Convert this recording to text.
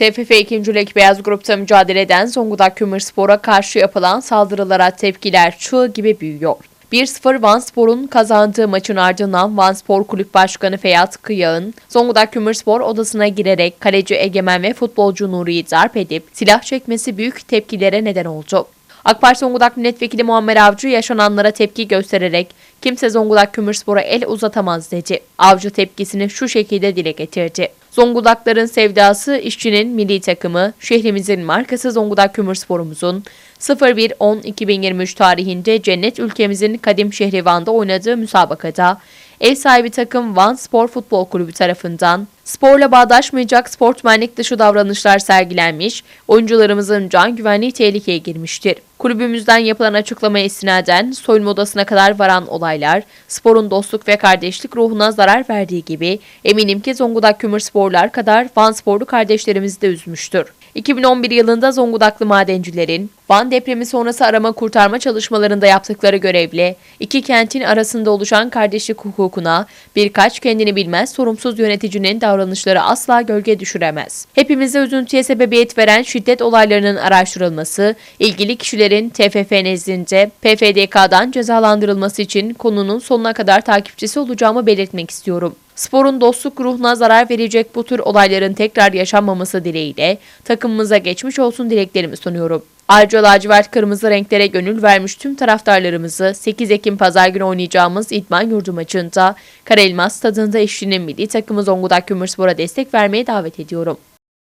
TFF 2. Lig Beyaz Grup'ta mücadele eden Zonguldak Kömürspor'a karşı yapılan saldırılara tepkiler çığ gibi büyüyor. 1-0 Van Spor'un kazandığı maçın ardından Van Spor Kulüp Başkanı Feyyat Kıyağın, Zonguldak Kömürspor odasına girerek kaleci Egemen ve futbolcu Nuri'yi darp edip silah çekmesi büyük tepkilere neden oldu. AK Parti Zonguldak Milletvekili Muammer Avcı yaşananlara tepki göstererek kimse Zonguldak Kömürspor'a el uzatamaz dedi. Avcı tepkisini şu şekilde dile getirdi. Zonguldakların sevdası işçinin milli takımı, şehrimizin markası Zonguldak Kömürspor'umuzun 01-10-2023 tarihinde cennet ülkemizin kadim şehri Van'da oynadığı müsabakada ev sahibi takım Van Spor Futbol Kulübü tarafından sporla bağdaşmayacak sportmenlik dışı davranışlar sergilenmiş, oyuncularımızın can güvenliği tehlikeye girmiştir. Kulübümüzden yapılan açıklamaya istinaden soyunma odasına kadar varan olaylar, sporun dostluk ve kardeşlik ruhuna zarar verdiği gibi eminim ki Zonguldak Kömürsporlar kadar Van Sporlu kardeşlerimizi de üzmüştür. 2011 yılında Zonguldaklı madencilerin Van depremi sonrası arama kurtarma çalışmalarında yaptıkları görevle iki kentin arasında oluşan kardeşlik hukukuna birkaç kendini bilmez sorumsuz yöneticinin davranışları asla gölge düşüremez. Hepimize üzüntüye sebebiyet veren şiddet olaylarının araştırılması, ilgili kişilerin TFF nezdinde PFDK'dan cezalandırılması için konunun sonuna kadar takipçisi olacağımı belirtmek istiyorum. Sporun dostluk ruhuna zarar verecek bu tür olayların tekrar yaşanmaması dileğiyle takımımıza geçmiş olsun dileklerimi sunuyorum. Ayrıca lacivert kırmızı renklere gönül vermiş tüm taraftarlarımızı 8 Ekim pazar günü oynayacağımız İdman Yurdu maçında Karelmas stadında eşliğinin milli takımı Zonguldak Kömürspor'a destek vermeye davet ediyorum.